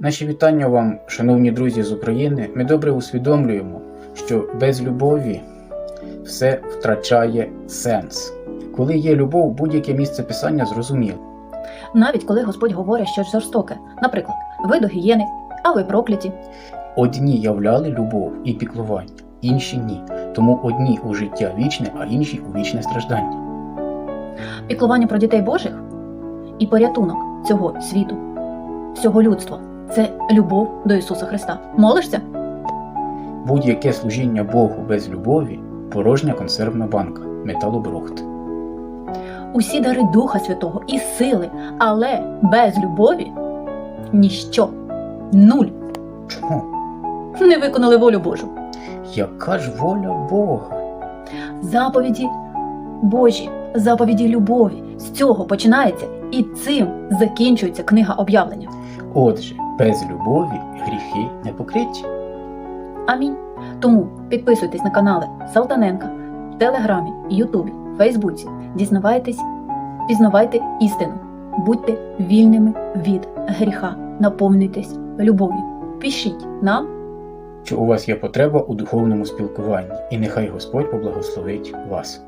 Наші вітання вам, шановні друзі з України. Ми добре усвідомлюємо, що без любові все втрачає сенс. Коли є любов, будь-яке місце писання зрозуміло. Навіть коли Господь говорить щось жорстоке, наприклад, ви до гієни, а ви прокляті. Одні являли любов і піклування, інші ні. Тому одні у життя вічне, а інші у вічне страждання. Піклування про дітей Божих і порятунок цього світу, всього людства це любов до Ісуса Христа. Молишся? Будь-яке служіння Богу без любові порожня консервна банка, металобрухт. Усі дари Духа Святого і сили, але без любові ніщо, нуль. Чому? Не виконали волю Божу. Яка ж воля Бога? Заповіді Божі, заповіді любові. З цього починається і цим закінчується книга об'явлення. Отже, без любові гріхи не покриті. Амінь. Тому підписуйтесь на канали Салтаненка в Телеграмі, Ютубі, Фейсбуці. Дізнавайтесь, пізнавайте істину. Будьте вільними від гріха. Наповнюйтесь любов'ю. Пишіть нам. що у вас є потреба у духовному спілкуванні, і нехай Господь поблагословить вас.